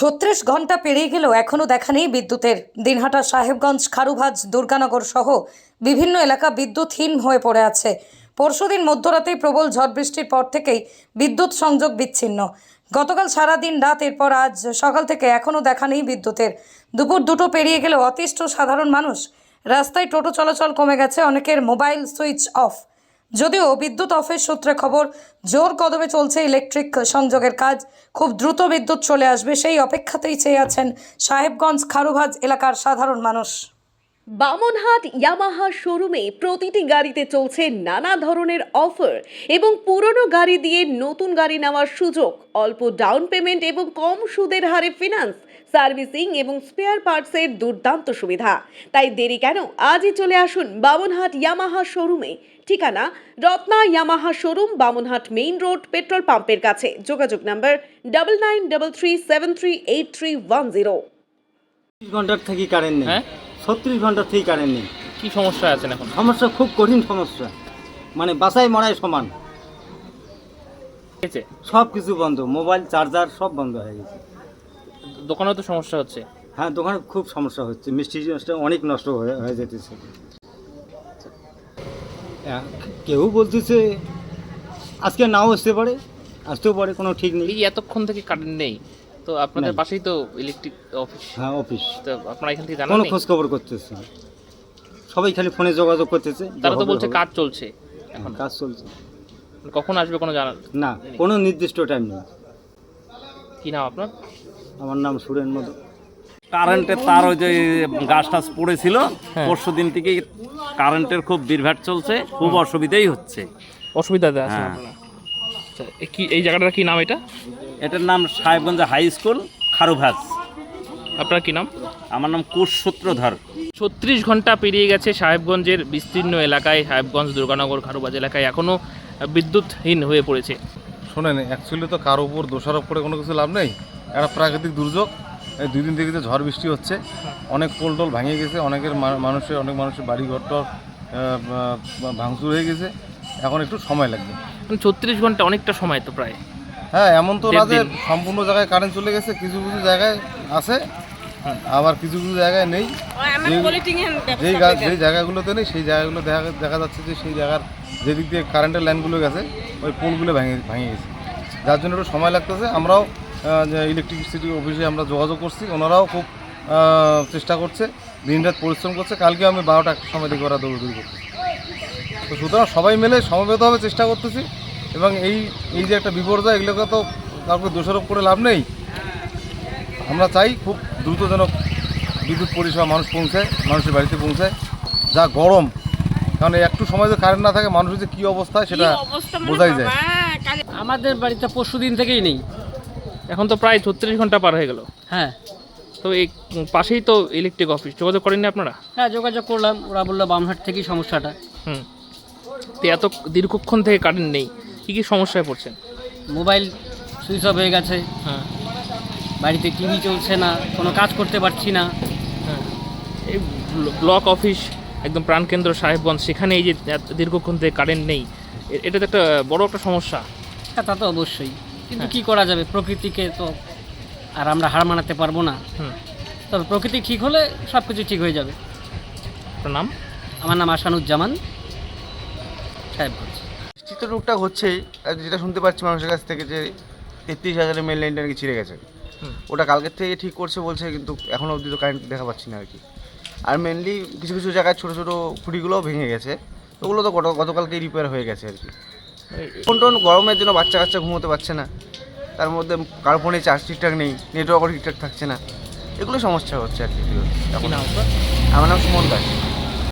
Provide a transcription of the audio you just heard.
ছত্রিশ ঘণ্টা পেরিয়ে গেলেও এখনও দেখা নেই বিদ্যুতের। দিনহাটা, সাহেবগঞ্জ, খারুভাজ, দুর্গানগর সহ বিভিন্ন এলাকা বিদ্যুৎহীন হয়ে পড়ে আছে। পরশুদিন মধ্যরাতেই প্রবল ঝড় বৃষ্টির পর থেকেই বিদ্যুৎ সংযোগ বিচ্ছিন্ন। গতকাল সারাদিন রাত এরপর আজ সকাল থেকে এখনও দেখা নেই বিদ্যুতের। দুপুর দুটো পেরিয়ে গেলেও অতিষ্ঠ সাধারণ মানুষ। রাস্তায় টোটো চলাচল কমে গেছে, অনেকের মোবাইল সুইচ অফ। যদিও বিদ্যুৎ অফিস সূত্রে খবর, জোর কদমে চলছে ইলেকট্রিক সংযোগের কাজ। খুব দ্রুত বিদ্যুৎ চলে আসবে, সেই অপেক্ষাতেই চেয়ে আছেন সাহেবগঞ্জ খারুভাজ এলাকার সাধারণ মানুষ। বামনহাট ইয়ামাহা শোরুমে প্রতিটি গাড়িতে চলছে নানা ধরনের অফার এবং পুরনো গাড়ি দিয়ে নতুন গাড়ি নেওয়ার সুযোগ। অল্প ডাউন পেমেন্ট এবং কম সুদের হারে ফিনান্স সার্ভিসিং এবং স্পেয়ার পার্টসের দুর্দান্ত সুবিধা। তাই দেরি কেন? আজই চলে আসুন বামনহাট ইয়ামাহা শোরুমে। ঠিকানা Ratna Yamaha showroom Bamanhat main road petrol পাম্পের কাছে। যোগাযোগ number double nine double three seven three eight three one zero ঘণ্টার থেকে কারেন্ট নেই। হ্যাঁ? ছত্রিশ ঘণ্টা থেকে কারেন্ট নেই কি সমস্যা আছেন এখন? সমস্যা খুব কঠিন সমস্যা। মানে বাসায় মরায় সমান। সব কিছু বন্ধ মোবাইল চার্জার সব বন্ধ হয়ে গেছে। দোকানেও তো সমস্যা হচ্ছে? হ্যাঁ দোকানে খুব সমস্যা হচ্ছে। মিষ্টি জিনিসটা অনেক নষ্ট হয়ে হয়ে যেতেছে। হ্যাঁ, কেউ বলতেছে আজকে নাও আসতে পারে আসতেও পারে কোনো ঠিক নেই। এতক্ষণ থেকে কারেন্ট নেই। তো আপনাদের পাশেই তো ইলেকট্রিক অফিস হ্যাঁ অফিস তো আপনারা এখান থেকে জানান কোনো? খোঁজ খবর করতেছে না। সবাই খালি ফোনে যোগাযোগ করতেছে তারা তো বলছে কাজ চলছে এখন। কাজ চলছে। কখন আসবে কোনো জানান না কোনো নির্দিষ্ট টাইম নেই। কি নাম আপনার? আমার নাম সুরেন মধু কারেন্টের তার ওই যে গাছ টাছ পড়েছিল হ্যাঁ। পরশু দিন থেকে কারেন্টের খুব বিরভাট চলছে খুব অসুবিধাই হচ্ছে। অসুবিধা আছে হ্যাঁ। আচ্ছা, কি এই জায়গাটার কি নাম এটা? এটার নাম সাহেবগঞ্জ হাই স্কুল খারুভাজ। আপনার কি নাম? আমার নাম কুশ সূত্রধর ছত্রিশ ঘণ্টা পেরিয়ে গেছে সাহেবগঞ্জের বিস্তীর্ণ এলাকায় সাহেবগঞ্জ দুর্গানগর খারুবাজ এলাকায় এখনও বিদ্যুৎহীন হয়ে পড়েছে। শোনেন অ্যাকচুয়ালি তো কারও উপর দোষারোপ করে কোনো কিছু লাভ নেই। একটা প্রাকৃতিক দুর্যোগ এই দুই দিন থেকে যে ঝড় বৃষ্টি হচ্ছে। অনেক পোল টোল ভেঙে গেছে অনেকের মা- মানুষের অনেক মানুষের বাড়ি ঘর টর ভাঙচুর হয়ে গেছে। এখন একটু সময় লাগবে। ছত্রিশ ঘণ্টা অনেকটা সময় তো প্রায়। হ্যাঁ এমন তো না যে সম্পূর্ণ জায়গায় কারেন্ট চলে গেছে কিছু কিছু জায়গায় আছে আবার কিছু কিছু জায়গায় নেই। যে- যেই যেই জায়গাগুলোতে নেই সেই জায়গাগুলো দেখা দেখা যাচ্ছে যে সেই জায়গার যেদিক দিয়ে কারেন্টের লাইনগুলো গেছে ওই পোলগুলো ভেঙে ভেঙে গেছে। যার জন্য একটু সময় লাগতেছে। আমরাও ইলেকট্রিসিটি অফিসে আমরা যোগাযোগ করছি ওনারাও খুব চেষ্টা করছে দিন রাত পরিশ্রম করছে। কালকে আমি বারোটা একটা সময় দিকে ওরা দৌড়দৌড়ি করতেছি। তো সুতরাং সবাই মিলে সমবেতভাবে চেষ্টা করতেছি। এবং এই এই যে একটা বিপর্যয় এগুলোকে তো কাউকে দোষারোপ করে লাভ নেই। আমরা চাই খুব দ্রুত যেন বিদ্যুৎ পরিষেবা মানুষ পৌঁছায় মানুষের বাড়িতে পৌঁছায় যা গরম কারণ একটু সময় যদি কারেন্ট না থাকে মানুষের যে কী অবস্থা সেটা বোঝাই যায়। আমাদের বাড়িতে পরশু দিন থেকেই নেই। এখন তো প্রায় ছত্রিশ ঘণ্টা পার হয়ে গেল। হ্যাঁ। তো এই পাশেই তো ইলেকট্রিক অফিস যোগাযোগ করেননি আপনারা? হ্যাঁ যোগাযোগ করলাম। ওরা বলল বামহাট থেকেই সমস্যাটা। হুম। তো এত দীর্ঘক্ষণ থেকে কারেন্ট নেই। কী কী সমস্যায় পড়ছেন? মোবাইল সুইচ অফ হয়ে গেছে। হ্যাঁ। বাড়িতে টিভি চলছে না কোনো কাজ করতে পারছি না। হ্যাঁ। এই ব্লক অফিস একদম প্রাণকেন্দ্র সাহেবগঞ্জ সেখানে এই যে দীর্ঘক্ষণ থেকে কারেন্ট নেই এটা তো একটা বড় একটা সমস্যা। হ্যাঁ তা তো অবশ্যই। কিন্তু হ্যাঁ। কি করা যাবে? প্রকৃতিকে তো আর আমরা হার মানাতে পারব না। হুম। তবে প্রকৃতি ঠিক হলে সব কিছু ঠিক হয়ে যাবে। নাম? আমার নাম আসানুজ্জামান সাহেবগঞ্জ। তো টুকটাক হচ্ছেই আর যেটা শুনতে পাচ্ছি মানুষের কাছ থেকে যে তেত্রিশ হাজারের মেন লাইনটা নাকি ছিঁড়ে গেছে। ওটা কালকের থেকে ঠিক করছে বলছে কিন্তু এখনও অবধি তো কারেন্ট দেখা পাচ্ছি না আর কি। আর মেনলি কিছু কিছু জায়গায় ছোটো ছোটো খুঁটিগুলোও ভেঙে গেছে। ওগুলো তো গত- গতকালকেই রিপেয়ার হয়ে গেছে আর কি। ফোন টোন গরমের জন্য বাচ্চা কাচ্চা ঘুমোতে পারছে না। তার মধ্যে কারও ফোনে চার্জ ঠিকঠাক নেই নেটওয়ার্কও ঠিকঠাক থাকছে না। এগুলো সমস্যা হচ্ছে আর কি। এখন আমার নাম সুমন দাস।